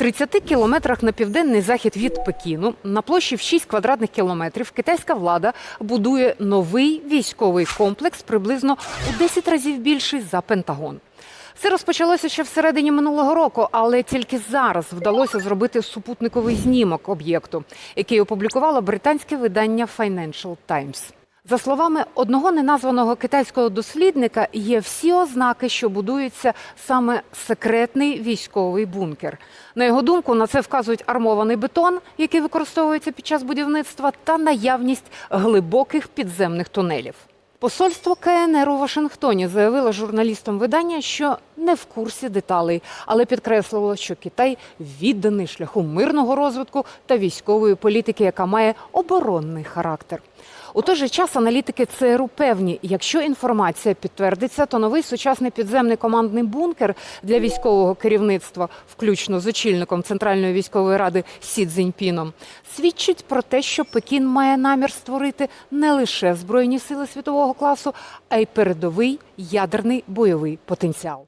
30 кілометрах на південний захід від Пекіну на площі в 6 квадратних кілометрів китайська влада будує новий військовий комплекс приблизно у 10 разів більший за Пентагон. Це розпочалося ще всередині минулого року, але тільки зараз вдалося зробити супутниковий знімок об'єкту, який опублікувало британське видання Financial Times. За словами одного неназваного китайського дослідника, є всі ознаки, що будується саме секретний військовий бункер. На його думку, на це вказують армований бетон, який використовується під час будівництва, та наявність глибоких підземних тунелів. Посольство КНР у Вашингтоні заявило журналістам видання, що не в курсі деталей, але підкреслило, що Китай відданий шляху мирного розвитку та військової політики, яка має оборонний характер. У той же час аналітики ЦРУ певні, якщо інформація підтвердиться, то новий сучасний підземний командний бункер для військового керівництва, включно з очільником Центральної військової ради Сі Цзіньпіном, свідчить про те, що Пекін має намір створити не лише збройні сили світового класу, а й передовий ядерний бойовий потенціал.